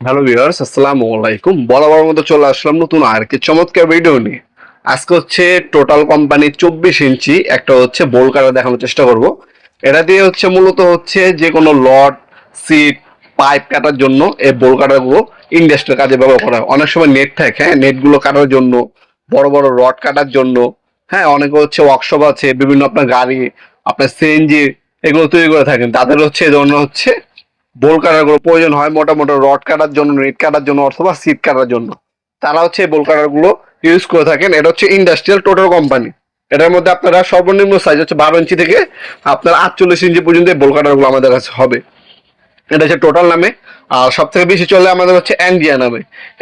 Hello viewers আসসালামু আলাইকুম। বরাবর মতো চলে আসলাম নতুন আর কি চমৎকার ভিডিও নিয়ে। আজকে হচ্ছে টোটাল কোম্পানি চব্বিশ ইঞ্চি, একটা হচ্ছে বোল কাটা দেখানোর চেষ্টা করব। এটা দিয়ে হচ্ছে মূলত হচ্ছে যে কোনো লট সিট পাইপ কাটার জন্য এই বোল কাটারগুলো ইন্ডাস্ট্রিয়াল কাজে ব্যবহার করা হয়। অনেক সময় নেট থাকে হ্যাঁ নেটগুলো কাটার জন্য, বড় বড় রড কাটার জন্য হ্যাঁ অনেকে হচ্ছে ওয়ার্কশপ আছে, বিভিন্ন আপনার গাড়ি, আপনার সিএনজি এগুলো তৈরি করে থাকেন। তাদের হচ্ছে এই ধরনের হচ্ছে বোল কাটারগুলো প্রয়োজন হয় মোটা মোটা রড কাটার জন্য, নেট কাটার জন্য অথবা সিট কাটার জন্য। তারা হচ্ছে এই বোল কাটারগুলো ইউজ করে থাকেন। এটা হচ্ছে ইন্ডাস্ট্রিয়াল টোটাল কোম্পানি এটার মধ্যে আপনারা সর্বনিম্ন সাইজ হচ্ছে বারো ইঞ্চি থেকে আপনার আটচল্লিশ ইঞ্চি পর্যন্ত বোল কাটারগুলো আমাদের কাছে হবে। এটা হচ্ছে টোটাল নামে। আর সব থেকে বেশি চলে আমাদের হচ্ছে এনজিও নামে।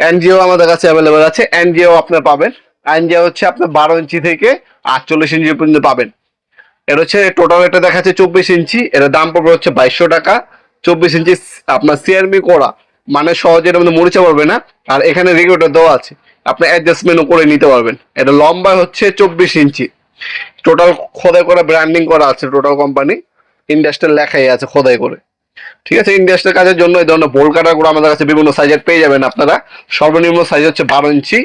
এনজিও আমাদের কাছে অ্যাভেলেবেল আছে। এনজিও আপনার পাবেন। এনজিও হচ্ছে আপনার বারো ইঞ্চি থেকে আটচল্লিশ ইঞ্চি পর্যন্ত পাবেন। এটা হচ্ছে টোটাল এটা দেখাচ্ছে চব্বিশ ইঞ্চি। এটার দাম পড়বে হচ্ছে বাইশশো টাকা। চব্বিশ ইঞ্চি আপনার সিআরমি করা মানে সহজে এর মধ্যে মরিচা পড়বে না, আর এখানে রেগুলেটর দেওয়া আছে, আপনি অ্যাডজাস্টমেন্টও করে নিতে পারবেন। এটা লম্বা হচ্ছে চব্বিশ ইঞ্চি। টোটাল খোদাই করা ব্র্যান্ডিং করা আছে টোটাল কোম্পানি ইন্ডাস্ট্রিয়াল লেখাই আছে খোদাই করে। ঠিক আছে ইন্ডাস্ট্রিয়াল কাজের জন্য এই ধরনের বোল কাটারগুলো আমাদের কাছে বিভিন্ন সাইজের পেয়ে যাবেন আপনারা। সর্বনিম্ন সাইজ হচ্ছে বারো ইঞ্চি,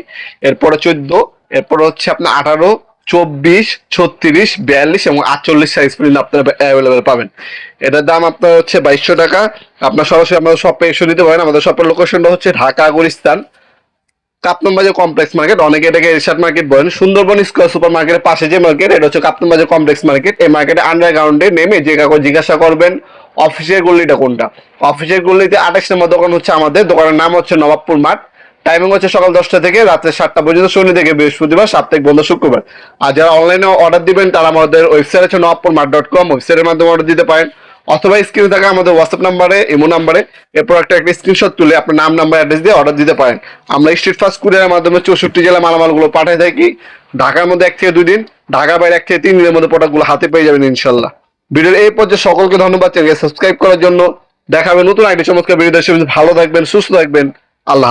এরপরে চোদ্দ, এরপরে হচ্ছে আপনার আঠারো চব্বিশ, ছত্রিশ, বিয়াল্লিশ এবং আটচল্লিশ সাইজ পর্যন্ত আপনারা অ্যাভেলেবেল পাবেন। এটার দাম আপনার হচ্ছে বাইশশো টাকা। আপনার সরাসরি আমাদের শপে এসে নিতে পারেন। আমাদের শপের লোকেশনটা হচ্ছে ঢাকা গুলিস্তান। কাপ্তন বাজার কমপ্লেক্স মার্কেট অনেকে এটাকে এরশাদ মার্কেট বলেন। সুন্দরবন স্কোয়ার সুপার মার্কেটের পাশে যে মার্কেট এটা হচ্ছে কাপ্তন বাজার কমপ্লেক্স মার্কেট এই মার্কেটে আন্ডারগ্রাউন্ডে নেমে যে কাউকে জিজ্ঞাসা করবেন অফিসের গল্লিটা কোনটা? অফিসের গল্লিতে আঠাশ নম্বর দোকান হচ্ছে আমাদের। দোকানের নাম হচ্ছে নবাবপুর মাঠ। টাইমিং হচ্ছে সকাল দশটা থেকে রাত্রে সাতটা পর্যন্ত শনি থেকে বৃহস্পতিবার, সাপ্তাহিক বন্ধ শুক্রবার। আর যারা অনলাইনে অর্ডার দিবেন, তারা আমাদের ওয়েবসাইট আছে নবাবপুর মাঠ ডট কম ওয়েবসাইটের মাধ্যমে অর্ডার দিতে পারেন। অথবা স্ক্রিনে থাকা আমাদের হোয়াটসঅ্যাপ নাম্বারে ইমো নাম্বারে এরপর একটা একটা স্ক্রিনশট তুলে আপনার নাম নাম্বার অ্যাড্রেস দিয়ে অর্ডার দিতে পারেন। আমরা স্ট্রিট ফাস্ট কুরিয়ারের মাধ্যমে চৌষট্টি জেলা মালামালগুলো পাঠিয়ে থাকি। ঢাকার মধ্যে এক থেকে দুই দিন, ঢাকার বাইরে এক থেকে তিন দিনের মধ্যে প্রোডাক্টগুলো হাতে পেয়ে যাবেন ইনশাল্লাহ। ভিডিওর এই পর্যায়ে সকলকে ধন্যবাদ চ্যানেলকে সাবস্ক্রাইব করার জন্য। দেখাবে নতুন আইডি চমৎকার ভিডিও ভালো থাকবেন, সুস্থ থাকবেন। আল্লাহ